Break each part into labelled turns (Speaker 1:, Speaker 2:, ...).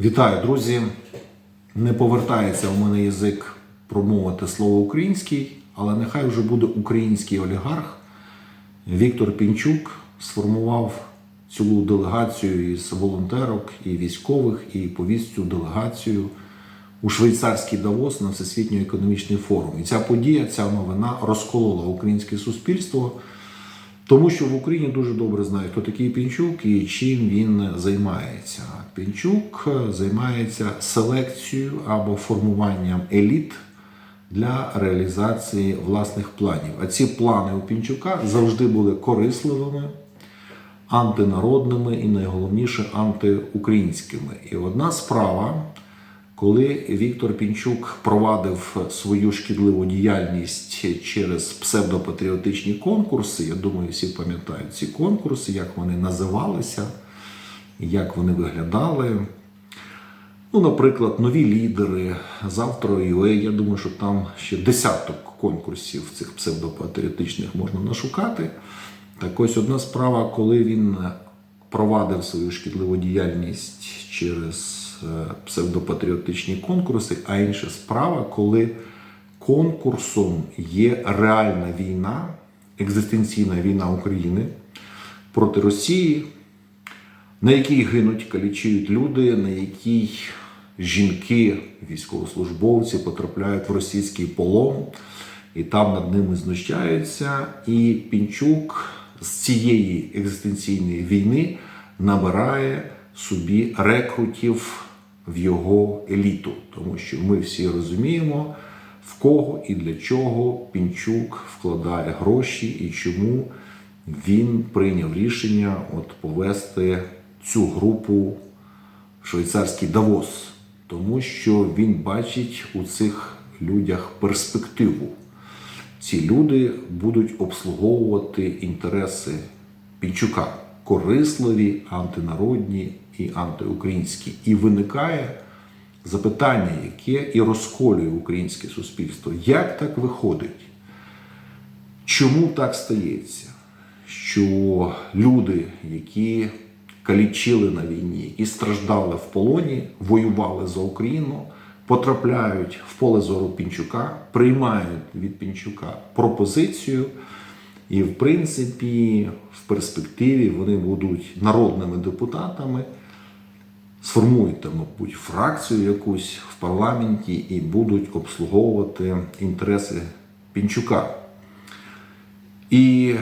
Speaker 1: Вітаю, друзі! Не повертається у мене язик промовити слово український, але нехай вже буде український олігарх. Віктор Пінчук сформував цілу делегацію із волонтерок і військових, і повіз цю делегацію у швейцарський Давос на Всесвітній економічний форум. І ця подія, ця новина розколола українське суспільство. Тому що в Україні дуже добре знають, хто такий Пінчук і чим він займається. Пінчук займається селекцією або формуванням еліт для реалізації власних планів. А ці плани у Пінчука завжди були корисливими, антинародними і найголовніше антиукраїнськими. І одна справа, коли Віктор Пінчук провадив свою шкідливу діяльність через псевдопатріотичні конкурси, я думаю, всі пам'ятають ці конкурси, як вони називалися, як вони виглядали. Ну, наприклад, нові лідери, завтра UA, я думаю, що там ще десяток конкурсів цих псевдопатріотичних можна нашукати. Так ось одна справа, коли він провадив свою шкідливу діяльність через псевдопатріотичні конкурси, а інша справа, коли конкурсом є реальна війна, екзистенційна війна України проти Росії, на якій гинуть, калічують люди, на якій жінки, військовослужбовці потрапляють в російський полон, і там над ними знущаються. І Пінчук з цієї екзистенційної війни набирає собі рекрутів в його еліту, тому що ми всі розуміємо, в кого і для чого Пінчук вкладає гроші і чому він прийняв рішення от повести цю групу в швейцарський Давос, тому що він бачить у цих людях перспективу. Ці люди будуть обслуговувати інтереси Пінчука, корисливі, антинародні і антиукраїнські. І виникає запитання, яке і розколює українське суспільство. Як так виходить? Чому так стається? Що люди, які калічили на війні, які страждали в полоні, воювали за Україну, потрапляють в поле зору Пінчука, приймають від Пінчука пропозицію, і, в принципі, в перспективі вони будуть народними депутатами, сформують там, мабуть, фракцію якусь в парламенті і будуть обслуговувати інтереси Пінчука. І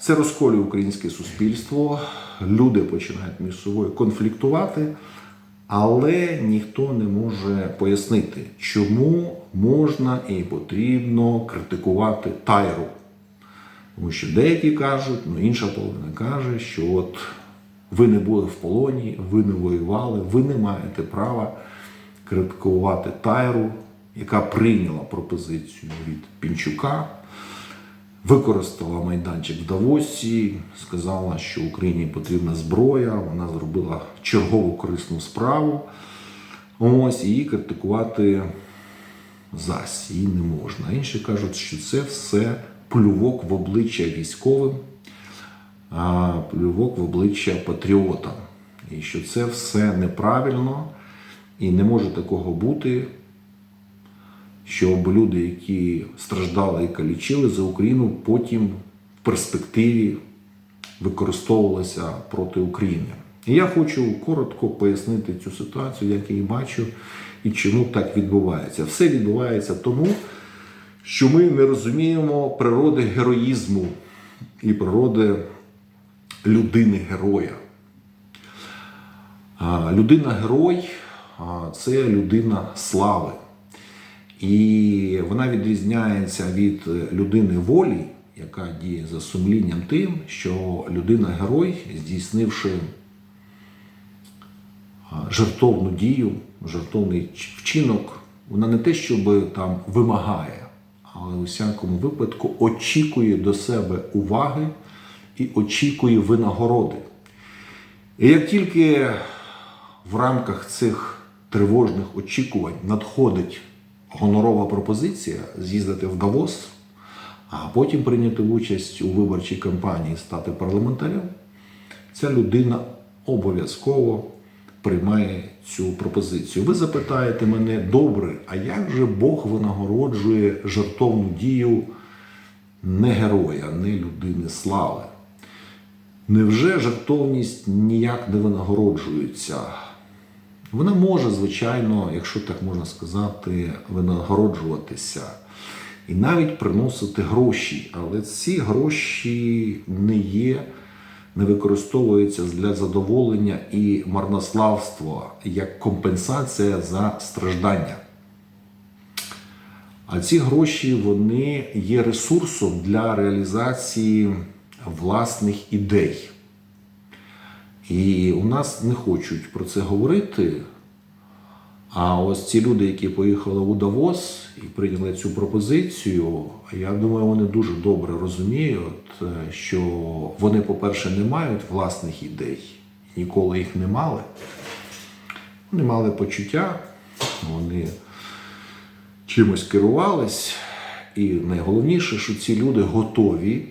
Speaker 1: це розколює українське суспільство. Люди починають між собою конфліктувати, але ніхто не може пояснити, чому можна і потрібно критикувати Тайру. Тому що деякі кажуть, ну інша половина каже, що от ви не були в полоні, ви не воювали, ви не маєте права критикувати Тайру, яка прийняла пропозицію від Пінчука використала майданчик в Давосі, сказала, що Україні потрібна зброя. Вона зробила чергову корисну справу. Ось її критикувати зась її не можна. Інші кажуть, що це все плювок в обличчя військовим, а плювок в обличчя патріотам. І що це все неправильно і не може такого бути щоб люди, які страждали і калічили за Україну, потім в перспективі використовувалися проти України. І я хочу коротко пояснити цю ситуацію, як я її бачу, і чому так відбувається. Все відбувається тому, що ми не розуміємо природи героїзму і природи людини-героя. Людина-герой це людина слави. І вона відрізняється від людини волі, яка діє за сумлінням тим, що людина-герой, здійснивши жертовну дію, жертовний вчинок, вона не те, щоб там вимагає, але у всякому випадку очікує до себе уваги і очікує винагороди. І як тільки в рамках цих тривожних очікувань надходить гонорова пропозиція з'їздити в Давос, а потім прийняти участь у виборчій кампанії, стати парламентарем, ця людина обов'язково приймає цю пропозицію. Ви запитаєте мене, добре, а як же Бог винагороджує жертовну дію не героя, не людини слави? Невже жертовність ніяк не винагороджується? Вона може, звичайно, якщо так можна сказати, винагороджуватися і навіть приносити гроші, але ці гроші не є, не використовуються для задоволення і марнославства як компенсація за страждання. А ці гроші вони є ресурсом для реалізації власних ідей. І у нас не хочуть про це говорити. А ось ці люди, які поїхали у Давос і прийняли цю пропозицію, я думаю, вони дуже добре розуміють, е, що вони, по-перше, не мають власних ідей, ніколи їх не мали. Вони мали почуття, вони чимось керувались. І найголовніше, що ці люди готові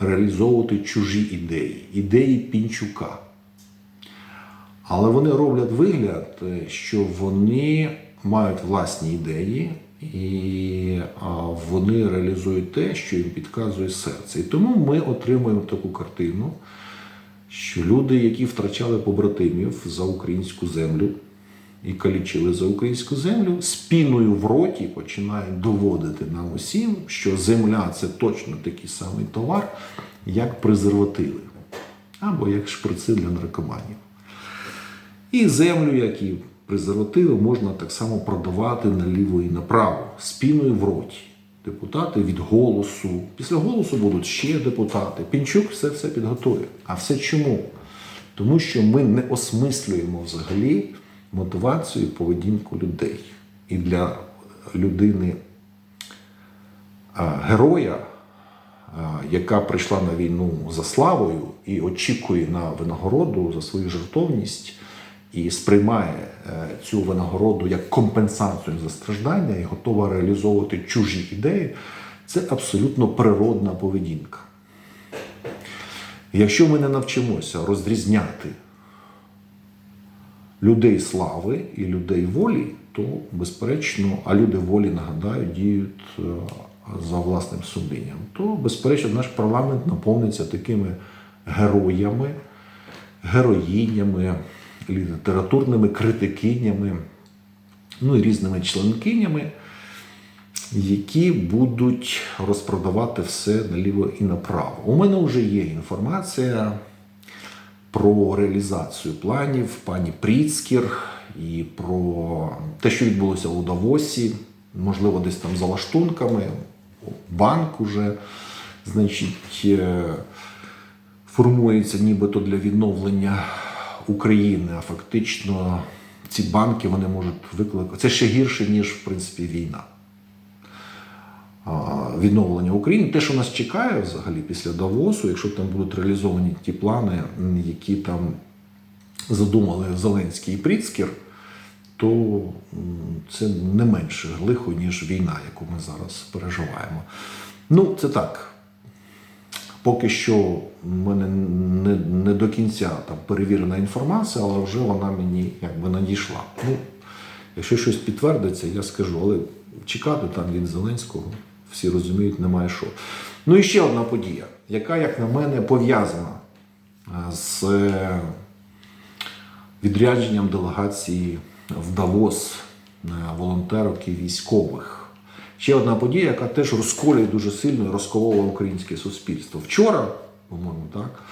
Speaker 1: реалізовувати чужі ідеї, ідеї Пінчука. Але вони роблять вигляд, е, що вони мають власні ідеї, і вони реалізують те, що їм підказує серце. І тому ми отримуємо таку картину, що люди, які втрачали побратимів за українську землю і калічили за українську землю, з піною в роті починають доводити нам усім, що земля це точно такий самий товар, як презервативи або як шприци для наркоманів. І землю, як і презервативи, можна так само продавати наліво і направо, з піною в роті. Депутати від голосу. Після голосу будуть ще депутати. Пінчук все це підготує. А все чому? Тому що ми не осмислюємо взагалі мотивацію і поведінку людей. І для людини героя, яка прийшла на війну за славою і очікує на винагороду за свою жертовність, і сприймає е, цю винагороду як компенсацію за страждання і готова реалізовувати чужі ідеї, це абсолютно природна поведінка. Якщо ми не навчимося розрізняти людей слави і людей волі, то безперечно, а люди волі, нагадаю, діють е, за власним сумлінням, то безперечно наш парламент наповниться такими героями, героїнями, літературними критикинями, ну і різними членкинями, які будуть розпродавати все наліво і направо. У мене вже є інформація про реалізацію планів пані Пріцкір і про те, що відбулося у Давосі, можливо, десь там за лаштунками, банк уже, значить, е, формується нібито для відновлення України, а фактично ці банки вони можуть викликати. Це ще гірше, ніж в принципі війна. Відновлення України. Те, що нас чекає взагалі після Давосу, якщо там будуть реалізовані ті плани, які там задумали Зеленський і Пріцкір, то це не менше лихо, ніж війна, яку ми зараз переживаємо. Ну, це так. Поки що в мене не, не до кінця там перевірена інформація, але вже вона мені якби надійшла. Ну, якщо щось підтвердиться, я скажу, але чекати там від Зеленського, всі розуміють, немає що. Ну і ще одна подія, яка, як на мене, пов'язана з е, відрядженням делегації в Давос е, волонтерок і військових. Ще одна подія, яка теж розколює дуже сильно і розколола українське суспільство. Вчора, по-моєму, так,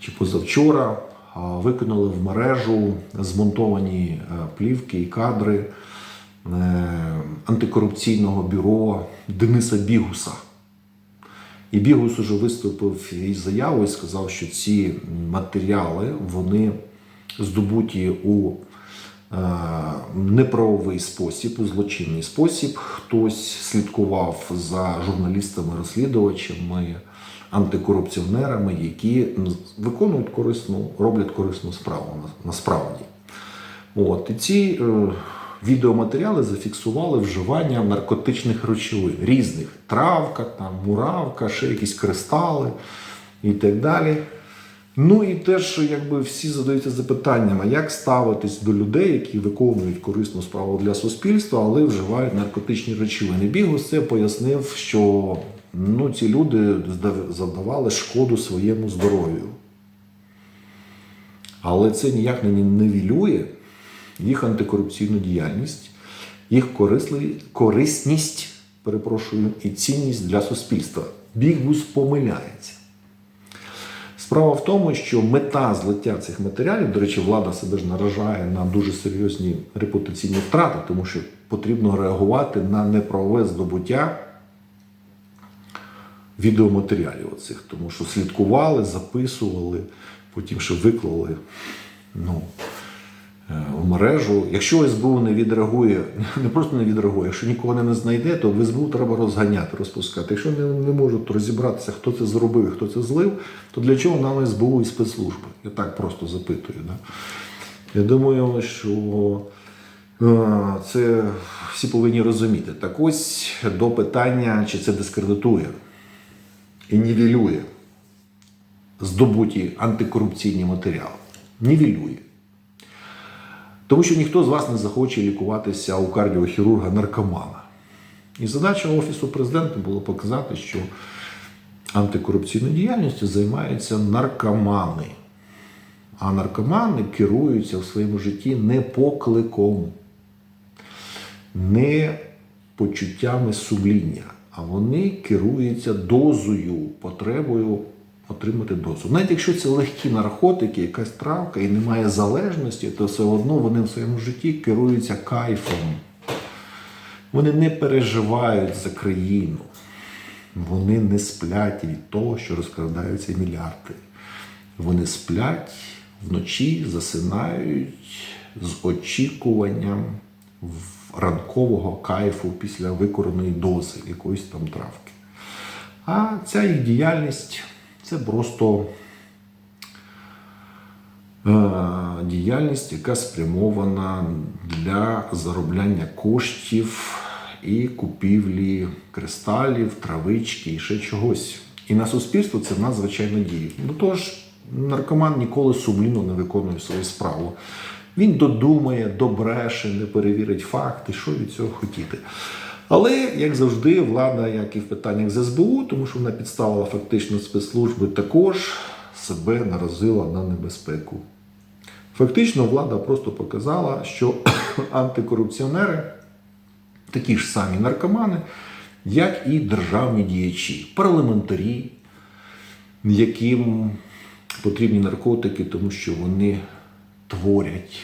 Speaker 1: чи позавчора викинули в мережу змонтовані е, плівки і кадри е, антикорупційного бюро Дениса Бігуса. І Бігус уже виступив із заявою і сказав, що ці матеріали вони здобуті у е, неправовий спосіб, у злочинний спосіб. Хтось слідкував за журналістами-розслідувачами, антикорупціонерами, які виконують корисну, роблять корисну справу насправді. От, і ці е, відеоматеріали зафіксували вживання наркотичних речовин різних: травка, там, муравка, ще якісь кристали і так далі. Ну і теж якби всі задаються запитанням, як ставитись до людей, які виконують корисну справу для суспільства, але вживають наркотичні речовини. Бігус це пояснив, що ну, ці люди завдавали шкоду своєму здоров'ю. Але це ніяк не нивелює їх антикорупційну діяльність, їх корисність, перепрошую, і цінність для суспільства. Бігбус помиляється. Справа в тому, що мета злиття цих матеріалів, до речі, влада себе ж наражає на дуже серйозні репутаційні втрати, тому що потрібно реагувати на неправове здобуття відеоматеріалів оцих, тому що слідкували, записували, потім ще виклали ну, в мережу. Якщо СБУ не відреагує, не просто не відреагує, якщо нікого не знайде, то в СБУ треба розганяти, розпускати. Якщо не, не можуть розібратися, хто це зробив і хто це злив, то для чого нам СБУ і спецслужби? Я так просто запитую. Да? Я думаю, що е, це всі повинні розуміти. Так ось до питання, чи це дискредитує і нівелює здобуті антикорупційні матеріали. Нівелює. Тому що ніхто з вас не захоче лікуватися у кардіохірурга наркомана. І задача Офісу президента було показати, що антикорупційною діяльністю займаються наркомани. А наркомани керуються в своєму житті не покликом, не почуттями сумління, а вони керуються дозою, потребою отримати дозу. Навіть якщо це легкі наркотики, якась травка і немає залежності, то все одно вони в своєму житті керуються кайфом. Вони не переживають за країну. Вони не сплять від того, що розкрадаються мільярди. Вони сплять вночі, засинають з очікуванням ранкового кайфу після викореної дози якоїсь там травки. А ця їх діяльність це просто е, діяльність, яка спрямована для заробляння коштів і купівлі кристалів, травички і ще чогось. І на суспільство це надзвичайно діє. Ну тож, наркоман ніколи сумлінно не виконує свою справу. Він додумає, добреше, не перевірить факти, що від цього хотіти. Але, як завжди, влада, як і в питаннях з СБУ, тому що вона підставила фактично спецслужби, також себе наразила на небезпеку. Фактично, влада просто показала, що антикорупціонери такі ж самі наркомани, як і державні діячі, парламентарі, яким потрібні наркотики, тому що вони творять.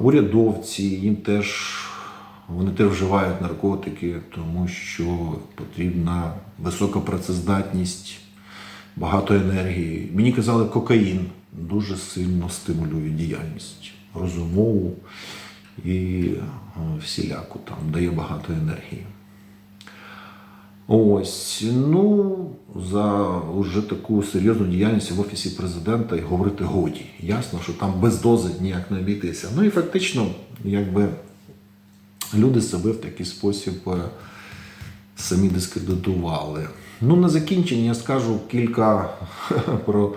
Speaker 1: Урядовці їм теж вони теж вживають наркотики, тому що потрібна висока працездатність, багато енергії. Мені казали, кокаїн дуже сильно стимулює діяльність розумову і е, всіляку там дає багато енергії. Ось, ну, за вже таку серйозну діяльність в Офісі президента і говорити годі. Ясно, що там без дози ніяк не обійтися. Ну і фактично, якби люди себе в такий спосіб е, самі дискредитували. Ну, на закінчення я скажу кілька про,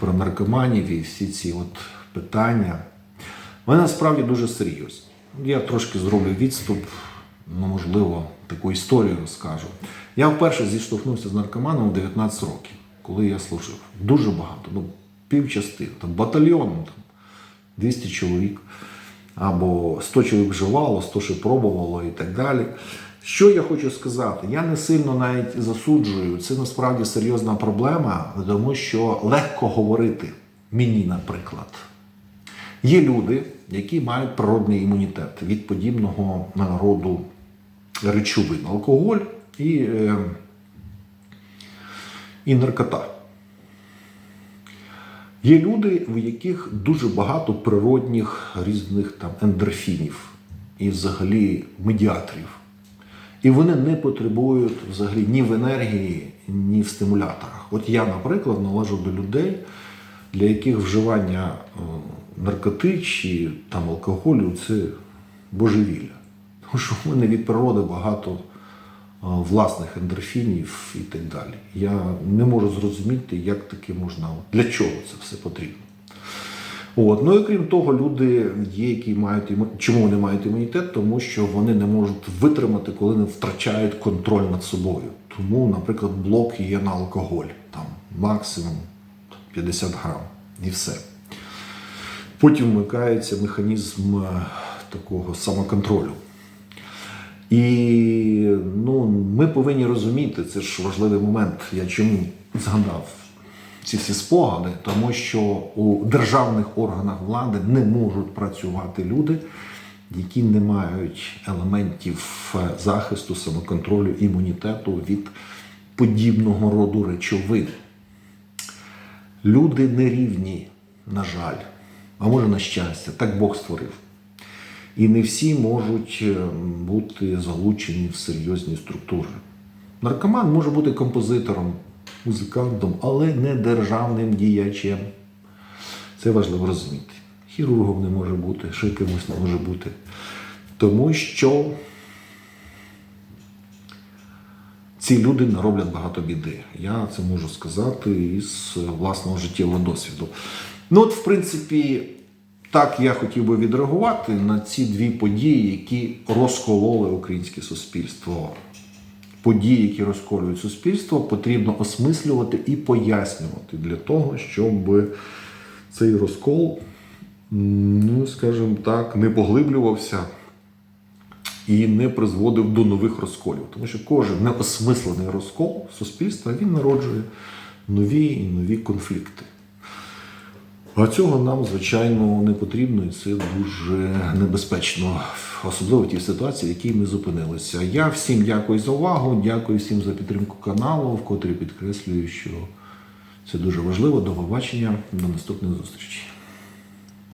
Speaker 1: про наркоманів і всі ці от питання. Вони насправді дуже серйозні. Я трошки зроблю відступ, ну, можливо, таку історію розкажу. Я вперше зіштовхнувся з наркоманом в 19 років, коли я служив. Дуже багато, ну, півчастини, там, батальйоном там, 200 чоловік, або 100 чоловік вживало, 100 ще пробувало і так далі. Що я хочу сказати? Я не сильно навіть засуджую. Це насправді серйозна проблема, тому що легко говорити мені, наприклад. Є люди, які мають природний імунітет від подібного роду речовин алкоголь і, е, і наркота. Є люди, в яких дуже багато природних різних там ендорфінів і взагалі медіаторів. І вони не потребують взагалі ні в енергії, ні в стимуляторах. От я, наприклад, належу до людей, для яких вживання е, наркоти чи там алкоголю це божевілля. Тому що в мене від природи багато власних ендорфінів і так далі. Я не можу зрозуміти, як таке можна, для чого це все потрібно. От. Ну і крім того, люди є, які мають іmu- чому вони мають імунітет, тому що вони не можуть витримати, коли не втрачають контроль над собою. Тому, наприклад, блок є на алкоголь, там максимум 50 грам і все. Потім вмикається механізм е, такого самоконтролю. І ну, ми повинні розуміти, це ж важливий момент. Я чому згадав ці всі спогади, тому що у державних органах влади не можуть працювати люди, які не мають елементів е, захисту, самоконтролю, імунітету від подібного роду речовин. Люди не рівні, на жаль, а може на щастя, так Бог створив. І не всі можуть е, бути залучені в серйозні структури. Наркоман може бути композитором, музикантом, але не державним діячем. Це важливо розуміти. Хірургом не може бути, ще кимось не може бути. Тому що ці люди нароблять багато біди. Я це можу сказати із власного життєвого досвіду. Ну, от, в принципі, так я хотів би відреагувати на ці дві події, які розкололи українське суспільство. Події, які розколюють суспільство, потрібно осмислювати і пояснювати для того, щоб цей розкол, ну, скажімо так, не поглиблювався і не призводив до нових розколів. Тому що кожен неосмислений розкол суспільства він народжує нові і нові конфлікти. А цього нам, звичайно, не потрібно, і це дуже небезпечно, особливо в тій ситуації, в якій ми зупинилися. Я всім дякую за увагу, дякую всім за підтримку каналу, вкотре підкреслюю, що це дуже важливо. До побачення, до наступних зустрічей.